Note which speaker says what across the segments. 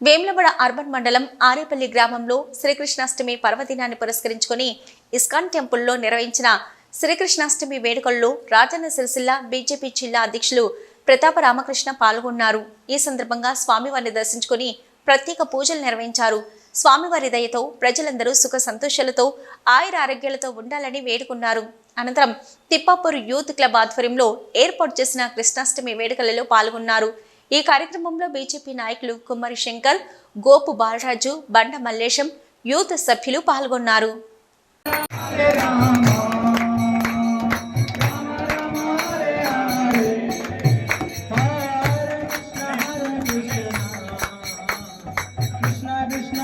Speaker 1: Vemulawada urban మండలం ఆరేపల్లి గ్రామంలో శ్రీకృష్ణాష్టమి పర్వదినాన్ని పురస్కరించుకొని ఇస్కాన్ టెంపుల్లో నిర్వహించిన శ్రీకృష్ణాష్టమి వేడుకల్లో రాజన్న సిరిసిల్ల బీజేపీ జిల్లా అధ్యక్షులు ప్రతాప రామకృష్ణ పాల్గొన్నారు. ఈ సందర్భంగా స్వామివారిని దర్శించుకొని ప్రత్యేక పూజలు నిర్వహించారు. స్వామివారి దయతో ప్రజలందరూ సుఖ సంతోషాలతో ఆయుర ఆరోగ్యాలతో ఉండాలని వేడుకున్నారు. అనంతరం తిప్పాపూర్ యూత్ క్లబ్ ఆధ్వర్యంలో ఏర్పాటు చేసిన కృష్ణాష్టమి వేడుకలలో పాల్గొన్నారు. ఈ కార్యక్రమంలో బీజేపీ నాయకులు కుమ్మరి శంకర్ గోపు బాలరాజు బండ మల్లేశం యూత్ సభ్యులు పాల్గొన్నారు.
Speaker 2: కృష్ణ కృష్ణ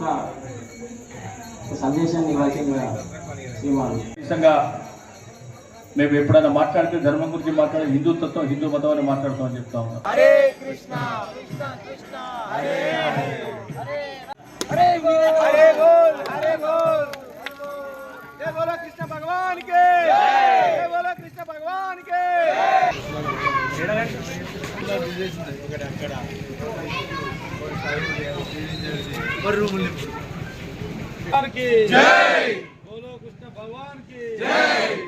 Speaker 3: గొప్ప సందేశాన్ని ఇవ్వాల్సిందిగా శ్రీమాను.
Speaker 4: మేము ఎప్పుడైనా మాట్లాడితే ధర్మం గురించి మాట్లాడే హిందుత్వం హిందూ మతం అని మాట్లాడుతామని చెప్తా ఉన్నాం.
Speaker 2: కృష్ణ భగవానికి కృష్ణ पर रूम की। जय। बोलो कृष्ण भगवान की। जय।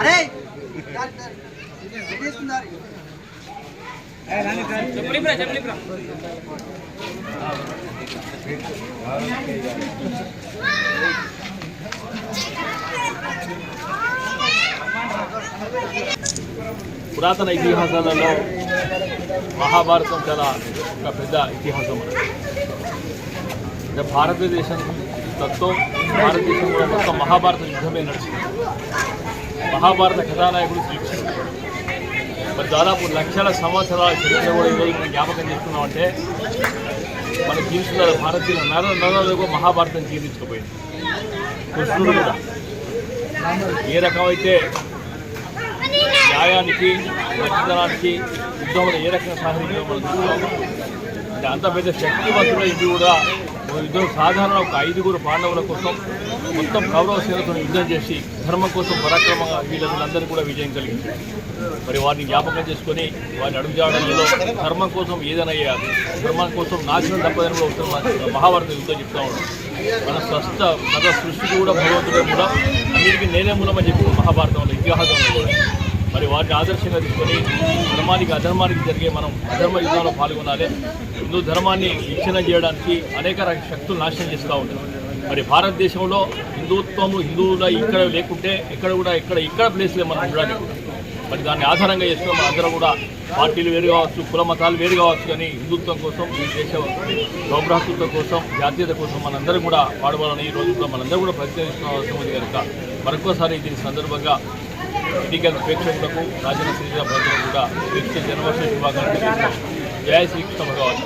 Speaker 2: अरे చెప్పండి బ్రా చెప్పండి బ్రా
Speaker 4: పురాతన ఇతిహాసాలలో మహాభారతం చాలా ఒక పెద్ద ఇతిహాసం అంటే భారతదేశం తత్వం భారతదేశం కూడా మొత్తం మహాభారత యుద్ధమే నడిచింది మహాభారత కథానాయకుడు శ్రీకృష్ణుడు మరి దాదాపు లక్షల సంవత్సరాల చరిత్ర కూడా ఈరోజు మనం జ్ఞాపకం చేసుకున్నామంటే మన జీవితంలో భారతీయ నర నరలకు మహాభారతం జీవించకపోయింది కృష్ణుడు కూడా ఏ రకమైతే న్యాయానికి రక్షణానికి యుద్ధంలో ఏ రకంగా సహకరించడం అంత పెద్ద శక్తివంతుడు ఇది కూడా యుద్ధం సాధారణ ఒక ఐదుగురు పాండవుల కోసం మొత్తం కౌరవ సేనతో యుద్ధం చేసి ధర్మం కోసం పరాక్రమంగా వీళ్ళందరూ కూడా విజయం కలిగింది మరి వారిని జ్ఞాపకం చేసుకొని వారిని అడుగుజాడలలో ధర్మం కోసం ఏదైనా చేయాలి. ధర్మం కోసం నాశనం తప్పదని కూడా మహాభారత యుద్ధం చెప్తా ఉన్నాం. మన స్వస్థ మన సృష్టికి కూడా భగవంతుడే కూడా వీరికి నేనే మూలమని చెప్పి మహాభారతంలో ఇతిహాసంలో కూడా మరి వాటిని ఆదర్శంగా తీసుకొని ధర్మానికి అధర్మానికి జరిగే మనం అధర్మ యుద్ధంలో పాల్గొనాలి. హిందూ ధర్మాన్ని విచ్ఛిన్నం చేయడానికి అనేక రకాల శక్తులు నాశనం చేస్తూ ఉంటారు మరి భారతదేశంలో హిందుత్వము హిందువుల ఇక్కడ లేకుంటే ఎక్కడ కూడా ఇక్కడ ఇక్కడ ప్లేస్లే మనం ఉండాలి మరి దాన్ని ఆధారంగా చేసుకుని మన అందరం కూడా పార్టీలు వేరు కావచ్చు కుల మతాలు వేరు కావచ్చు కానీ హిందుత్వం కోసం ఈ దేశ సౌభ్రాతృత్వం కోసం జాతీయత కోసం మనందరం కూడా పాడవాలని ఈ రోజు కూడా మనందరం కూడా ప్రయత్నిస్తున్న అవసరం ఉంది కనుక మరొకసారి దీని సందర్భంగా ఎన్నికల ప్రేక్షకులకు రాజన్న శ్రీరామ ప్రజలకు కూడా క్రీస్తు జన్మోత్సవ విభాగానికి జయ శ్రీకృష్ణ భగవాన్.